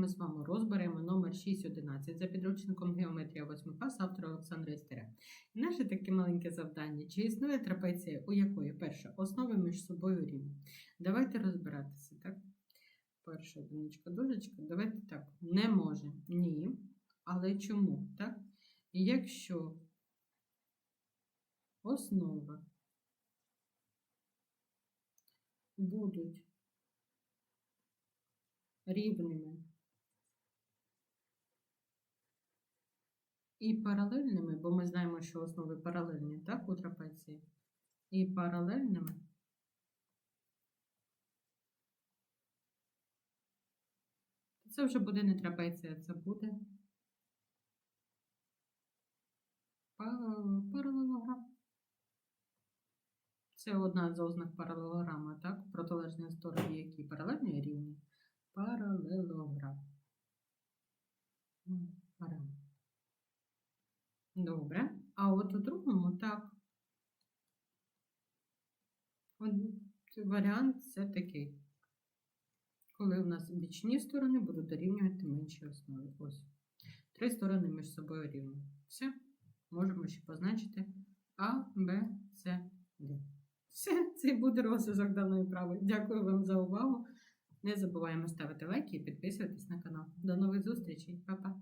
ми з вами розберемо номер 611 за підручником Геометрія 8 клас автора Олександра Істеря. Наше таке маленьке завдання: чи існує трапеція, у якої перша основа між собою рівні? Давайте розбиратися, так? Перша одиничка, дужечка. Давайте так. Не може. Ні. Але чому? так? Якщо основи будуть рівними і паралельними, бо ми знаємо, що основи паралельні, так, у трапеції, і паралельними, це вже буде не трапеція, це буде паралелограм. Це одна з ознак паралелограма, так? Протилежні сторони, які паралельні рівні. Паралелограм. Добре. А от у другому так. От Варіант це такий. Коли у нас бічні сторони будуть дорівнювати меншій основі. Ось. Три сторони між собою рівні. Все. Можемо ще позначити А, Б, С, Д. Все, це буде розв'язок даної прави. Дякую вам за увагу. Не забуваємо ставити лайки і підписуватись на канал. До нових зустрічей. Па-па.